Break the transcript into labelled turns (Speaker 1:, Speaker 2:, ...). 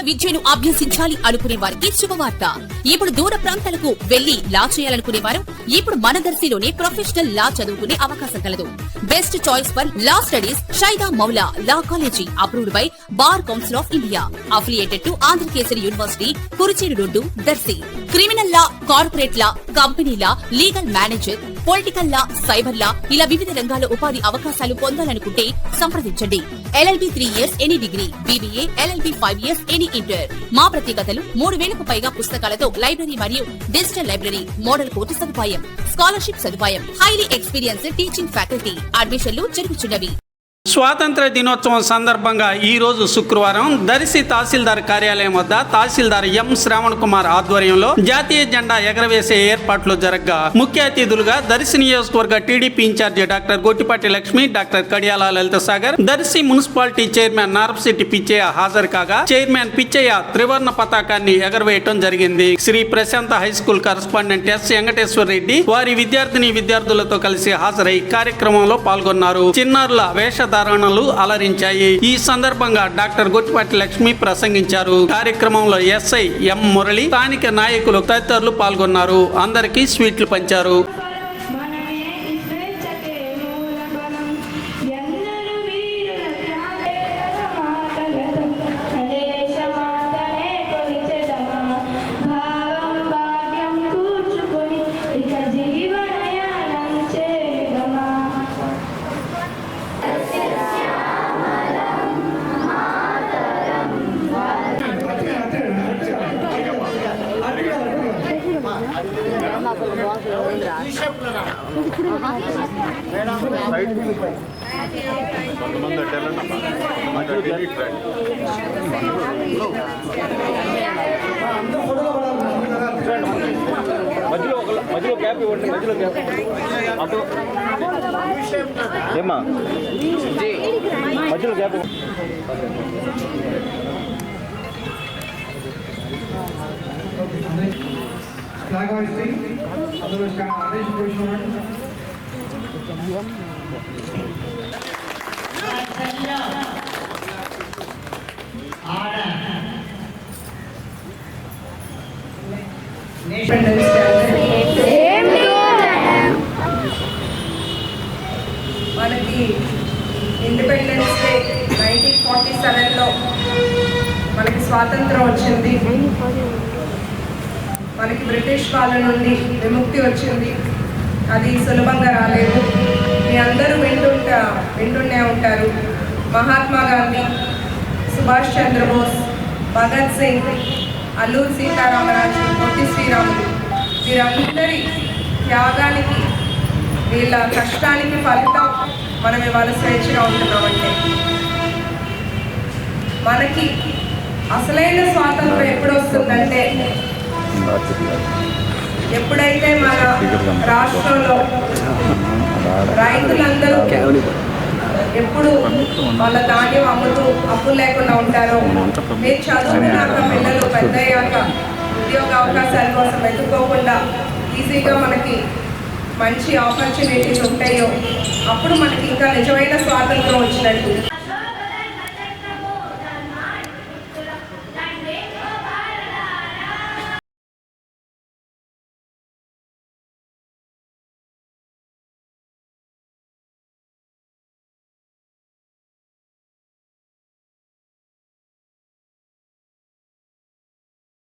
Speaker 1: ఉన్నతమైన విద్యను అభ్యసించాలి అనుకునే వారికి శుభవార్త. ఇప్పుడు దూర ప్రాంతాలకు వెళ్ళి లా చేయాలనుకునే వారు ఇప్పుడు మన దర్శిలోనే ప్రొఫెషనల్ లా చదువుకునే అవకాశం కలదు. Best choice for law studies Shaida Maula law college approved by bar council of India affiliated to Andhrakesari university Kurucheru road Darsi. Criminal law corporate law company law legal manager political law cyber law ఇలా వివిధ రంగాల ఉపాధి అవకాశాలు పొందాలనుకుంటే సంప్రదించండి. LLB three years any degree BBA LLB five years any inter మా ప్రత్యేకతలు మూడు వేలకు పైగా పుస్తకాలతో లైబ్రరీ మరియు డిజిటల్ లైబ్రరీ మోడల్ కోర్టు సదుపాయం స్కాలర్షిప్ సదుపాయం హైలీ ఎక్స్పీరియన్స్డ్ టీచింగ్ ఫ్యాకల్టీ అడ్మిషన్లు జరుగుతున్నవి
Speaker 2: స్వాతంత్ర దినోత్సవం సందర్భంగా ఈ రోజు శుక్రవారం దర్శి తహసీల్దార్ కార్యాలయం వద్ద తహసీల్దార్ ఎం శ్రావణ్ కుమార్ ఆధ్వర్యంలో జాతీయ జెండా ఎగరవేసే ఏర్పాట్లు జరగ్గా. ముఖ్య అతిథులుగా దర్శి నియోజకవర్గ TDP in charge doctor Gottipati Lakshmi doctor Kadiyala Lalitha Sagar Darsi municipality chairman Narapasetti Pichaiah హాజరు కాగా చైర్మన్ పిచ్చయ్య త్రివర్ణ పతాకాన్ని ఎగరవేయటం జరిగింది. Shri Prashanta high school correspondent S Venkateswara Reddy వారి విద్యార్థిని విద్యార్థులతో కలిసి హాజరై కార్యక్రమంలో పాల్గొన్నారు. చిన్నారుల వేషధారణలు అలరించాయి. ఈ సందర్భంగా డాక్టర్ గొట్టిపాటి లక్ష్మి ప్రసంగించారు. కార్యక్రమంలో ఎస్ఐ ఎం మురళి స్థానిక నాయకులు తదితరులు పాల్గొన్నారు. అందరికీ స్వీట్లు పంచారు.
Speaker 3: మధ్యలో ఒక- మధ్యలో గ్యాప్ ఇవ్వండి మధ్యలో గ్యాప్ అటు ఏమ్మా మధ్యలో గ్యాప్ ఇవ్వండి.
Speaker 4: ఫ్లాగ్ హాయిస్టింగ్ అందరూ అటెన్షన్ పొజిషన్
Speaker 5: మనకి ఇండిపెండెన్స్ డే నైన్టీన్ ఫార్టీ సెవెన్లో మనకి స్వాతంత్రం వచ్చింది. మనకి బ్రిటిష్ వాళ్ళ నుండి విముక్తి వచ్చింది. అది సులభంగా రాలేదు. మీ అందరూ వింటుంటా వింటూనే ఉంటారు. మహాత్మా గాంధీ సుభాష్ చంద్రబోస్ భగత్ సింగ్ అల్లూరి సీతారామరాజు పొట్టి శ్రీరాములు. వీరందరి త్యాగానికి వీళ్ళ కష్టానికి ఫలితం మనం ఇవాళ స్వేచ్ఛగా ఉంటున్నామంటే మనకి అసలైన స్వాతంత్రం ఎప్పుడొస్తుంది? ఎప్పుడైతే మన రాష్ట్రంలో రైతులందరూ ఎప్పుడు వాళ్ళ ధాన్యం అమ్ముతూ అప్పులు లేకుండా ఉంటారో మీరు చదువుకున్నాక పిల్లలు పెద్దయ్యాక ఉద్యోగ అవకాశాల కోసం వెతుక్కోకుండా ఈజీగా మనకి మంచి ఆపర్చునిటీస్ ఉంటాయో అప్పుడు మనకి ఇంకా నిజమైన స్వాతంత్రం వచ్చినట్టు.